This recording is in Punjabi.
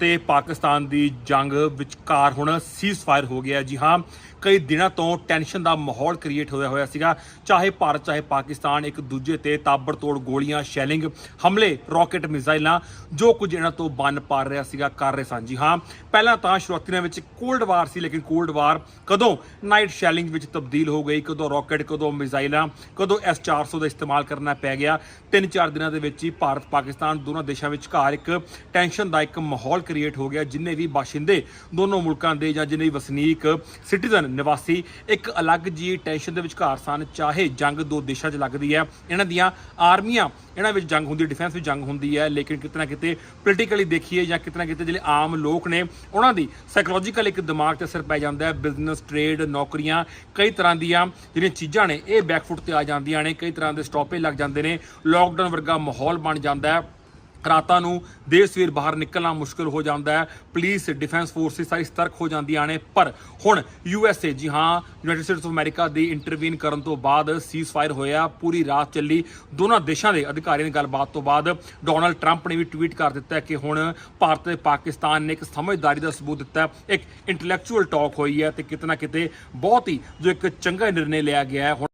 ਤੇ ਪਾਕਿਸਤਾਨ ਦੀ ਜੰਗ ਵਿਚਕਾਰ ਹੁਣ ਸੀਜ਼ਫਾਇਰ ਹੋ ਗਿਆ ਜੀ ਹਾਂ, ਕਈ ਦਿਨਾਂ ਤੋਂ ਟੈਨਸ਼ਨ ਦਾ ਮਾਹੌਲ ਕ੍ਰੀਏਟ ਹੋਇਆ ਹੋਇਆ ਸੀਗਾ। ਚਾਹੇ ਭਾਰਤ, ਚਾਹੇ ਪਾਕਿਸਤਾਨ, ਇੱਕ ਦੂਜੇ ਤੇ ਤਾਬੜਤੋੜ ਗੋਲੀਆਂ ਸ਼ੈਲਿੰਗ ਹਮਲੇ ਰਾਕੇਟ ਮਿਜ਼ਾਈਲਾਂ, ਜੋ ਕੁਝ ਇਹਨਾਂ ਤੋਂ ਬੰਨ ਪਾ ਰਿਹਾ ਸੀਗਾ, ਕਰ ਰਹੇ ਸਨ। ਜੀ ਹਾਂ, ਪਹਿਲਾਂ ਤਾਂ ਸ਼ੁਰੂਆਤੀ ਦਿਨਾਂ ਵਿੱਚ ਕੋਲਡ ਵਾਰ ਸੀ, ਲੇਕਿਨ ਕੋਲਡ ਵਾਰ ਕਦੋਂ ਨਾਈਟ ਸ਼ੈਲਿੰਗ ਵਿੱਚ ਤਬਦੀਲ ਹੋ ਗਈ, ਕਦੋਂ ਰਾਕੇਟ ਕਦੋਂ ਮਿਜ਼ਾਈਲਾਂ, ਕਦੋਂ S400 ਦਾ ਇਸਤੇਮਾਲ ਕਰਨਾ ਪੈ ਗਿਆ। ਤਿੰਨ ਚਾਰ ਦਿਨਾਂ ਦੇ ਵਿੱਚ ਹੀ ਭਾਰਤ ਪਾਕਿਸਤਾਨ ਦੋਨਾਂ ਦੇਸ਼ਾਂ ਵਿਚਕਾਰ ਇੱਕ ਟੈਨਸ਼ਨ ਦਾ ਇੱਕ ਮਾਹੌਲ ਕ੍ਰੀਏਟ ਹੋ ਗਿਆ, ਜਿੰਨੇ ਵੀ ਬਾਸ਼ਿੰਦੇ ਦੋਨੋਂ ਮੁਲਕਾਂ ਦੇ ਜਾਂ ਜਿੰਨੇ ਵੀ ਵਸਨੀਕ ਸਿਟੀਜ਼ਨ ਨਿਵਾਸੀ, ਇੱਕ ਅਲੱਗ ਜੀ ਟੈਨਸ਼ਨ ਦੇ ਵਿਚਕਾਰ ਸਨ, ਚਾਹੇ ਜੰਗ ਦੋ ਦੇਸ਼ਾਂ 'ਚ ਲੱਗਦੀ ਹੈ। ਇਹਨਾਂ ਦੀਆਂ ਆਰਮੀਆਂ, ਇਹਨਾਂ ਵਿੱਚ ਜੰਗ ਹੁੰਦੀ ਡਿਫੈਂਸ ਵਿੱਚ ਜੰਗ ਹੁੰਦੀ ਹੈ, ਲੇਕਿਨ ਕਿਤੇ ਨਾ ਕਿਤੇ ਪੋਲੀਟੀਕਲੀ ਦੇਖੀਏ ਜਾਂ ਕਿਤੇ ਨਾ ਕਿਤੇ ਜਿਹੜੇ ਆਮ ਲੋਕ ਨੇ, ਉਹਨਾਂ ਦੀ ਸਾਈਕੋਲੋਜੀਕਲ ਇੱਕ ਦਿਮਾਗ ਤੇ ਅਸਰ ਪੈ ਜਾਂਦਾ ਹੈ। ਬਿਜ਼ਨਸ ਟ੍ਰੇਡ ਨੌਕਰੀਆਂ, ਕਈ ਤਰ੍ਹਾਂ ਦੀਆਂ ਜਿਹੜੀਆਂ ਚੀਜ਼ਾਂ ਨੇ, ਇਹ ਬੈਕਫੁੱਟ ਤੇ ਆ ਜਾਂਦੀਆਂ ਨੇ, ਕਈ ਤਰ੍ਹਾਂ ਦੇ ਸਟਾਪੇ ਲੱਗ ਜਾਂਦੇ ਨੇ। ਲੋਕਡਾਊਨ ਵਰਗਾ ਮਾਹੌਲ ਬਣ ਜਾਂਦਾ ਹੈ। ਰਾਤਾਂ ਨੂੰ ਦੇਰ ਸਵੇਰ ਬਾਹਰ ਨਿਕਲਣਾ ਮੁਸ਼ਕਲ ਹੋ ਜਾਂਦਾ ਹੈ। ਪੁਲਿਸ ਡਿਫੈਂਸ ਫੋਰਸਿਸ ਸਾਰੀ ਸਤਰਕ ਹੋ ਜਾਂਦੀਆਂ ਨੇ। ਪਰ ਹੁਣ ਯੂ ਐਸ ਏ ਜੀ ਹਾਂ ਯੂਨਾਈਟਿਡ ਸਟੇਟਸ ਆਫ ਅਮਰੀਕਾ ਦੀ ਇੰਟਰਵੀਨ ਕਰਨ ਤੋਂ ਬਾਅਦ ਸੀਜ਼ ਫਾਇਰ ਹੋਇਆ, ਪੂਰੀ ਰਾਤ ਚੱਲੀ। ਦੋਨਾਂ ਦੇਸ਼ਾਂ ਦੇ ਅਧਿਕਾਰੀਆਂ ਦੀ ਗੱਲਬਾਤ ਤੋਂ ਬਾਅਦ ਡੋਨਲਡ ਟਰੰਪ ਨੇ ਵੀ ਟਵੀਟ ਕਰ ਦਿੱਤਾ ਕਿ ਹੁਣ ਭਾਰਤ ਤੇ ਪਾਕਿਸਤਾਨ ਨੇ ਇੱਕ ਸਮਝਦਾਰੀ ਦਾ ਸਬੂਤ ਦਿੱਤਾ ਇੱਕ ਇੰਟੈਲੈਕਚੁਅਲ ਟਾਕ ਹੋਈ ਹੈ ਤੇ ਕਿਤੇ ਨਾ ਕਿਤੇ ਬਹੁਤ ਹੀ ਜੋ ਇੱਕ ਚੰਗਾ ਨਿਰਣੇ ਲਿਆ ਗਿਆ ਹੈ। ਹੁਣ